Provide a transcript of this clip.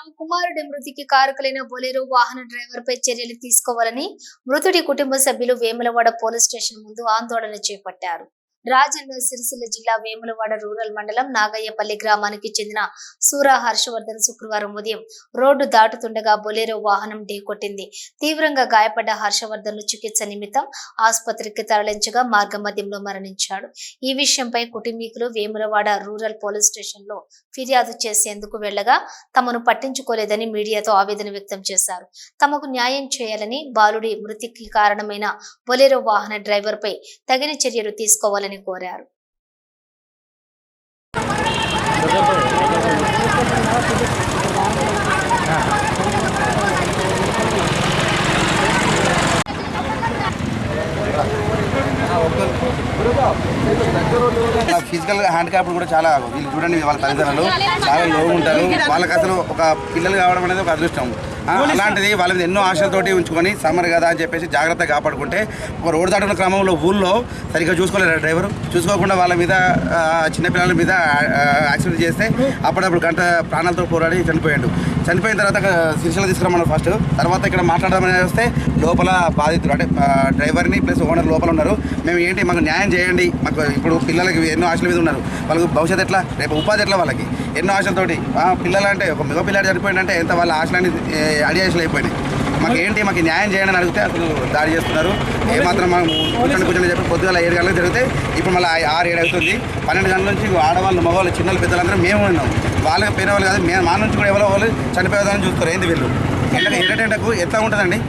తమ కుమారుడి మృతికి కారకులైన బొలేరో వాహన డ్రైవర్ పై చర్యలు తీసుకోవాలని మృతుడి కుటుంబ సభ్యులు వేములవాడ పోలీస్ స్టేషన్ ముందు ఆందోళన చేపట్టారు. రాజన్న సిరిసిల్ల జిల్లా వేములవాడ రూరల్ మండలం నాగయ్యపల్లి గ్రామానికి చెందిన సూరా హర్షవర్ధన్ శుక్రవారం ఉదయం రోడ్డు దాటుతుండగా బొలేరో వాహనం ఢీకొట్టింది. తీవ్రంగా గాయపడ్డ హర్షవర్ధన్ను చికిత్స నిమిత్తం ఆసుపత్రికి తరలించగా మార్గ మధ్యంలో మరణించాడు. ఈ విషయంపై కుటుంబీకులు వేములవాడ రూరల్ పోలీస్ స్టేషన్లో ఫిర్యాదు చేసేందుకు వెళ్ళగా తమను పట్టించుకోలేదని మీడియాతో ఆవేదన వ్యక్తం చేశారు. తమకు న్యాయం చేయాలని బాలుడి మృతికి కారణమైన బొలేరో వాహన డ్రైవర్ పై తగిన చర్యలు తీసుకోవాలని కోరారు. ఫిజికల్ హ్యాండిక్యాప్డ్ కూడా చాలా వీళ్ళు చూడండి వాళ్ళ తల్లిదండ్రులు చాలా లో ఉంటారు. వాళ్ళకి అసలు ఒక పిల్లలు కావడం అనేది ఒక అదృష్టం. అలాంటిది వాళ్ళ మీద ఎన్నో ఆశలతోటి ఉంచుకొని సమ్మర్ కదా అని చెప్పేసి జాగ్రత్తగా కాపాడుకుంటే ఒక రోడ్డు దాటున్న క్రమంలో ఊళ్ళో సరిగ్గా చూసుకోలేరు డ్రైవర్? చూసుకోకుండా వాళ్ళ మీద చిన్నపిల్లల మీద యాక్సిడెంట్ చేస్తే అప్పుడప్పుడు గంట ప్రాణాలతో పోరాడి చనిపోయాడు. చనిపోయిన తర్వాత శిక్షణ తీసుకురమ్మన్నారు ఫస్ట్. తర్వాత ఇక్కడ మాట్లాడదామని వస్తే లోపల బాధితులు అంటే డ్రైవర్ని ప్లస్ ఓనర్ లోపల ఉన్నారు. మేము ఏంటి మాకు న్యాయం చేయండి మాకు ఇప్పుడు పిల్లలకి ఎన్నో ఆశల మీద ఉన్నారు. వాళ్ళకి భవిష్యత్తు ఎట్లా? రేపు ఉపాధి ఎట్లా వాళ్ళకి? ఎన్నో ఆశలతోటి. ఆ, పిల్లలు అంటే ఒక మగ పిల్లాడు చనిపోయిందంటే ఎంత వాళ్ళ ఆశలన్నీ అడియాశలు అయిపోయినాయి. మాకు ఏంటి మాకు న్యాయం చేయండి అని అడిగితే అసలు దాడి చేస్తున్నారు. ఏమాత్రం మనం కూర్చొని కూర్చొని చెప్పి పొద్దుగల ఏడు గంటలకు జరిగితే ఇప్పుడు మళ్ళీ ఆరు ఏడు అవుతుంది. పన్నెండు గంటల నుంచి ఆడవాళ్ళు మగవాళ్ళు చిన్నలు పెద్దలందరూ మేము ఉన్నాం. వాళ్ళకి పోయిన వాళ్ళు కాదు మేము మా నుంచి కూడా ఎవరో వాళ్ళు చనిపోయేదాన్ని చూస్తారు. ఏంది వీళ్ళు? ఎండ ఎండటెండకు ఎట్లా ఉంటుందండి?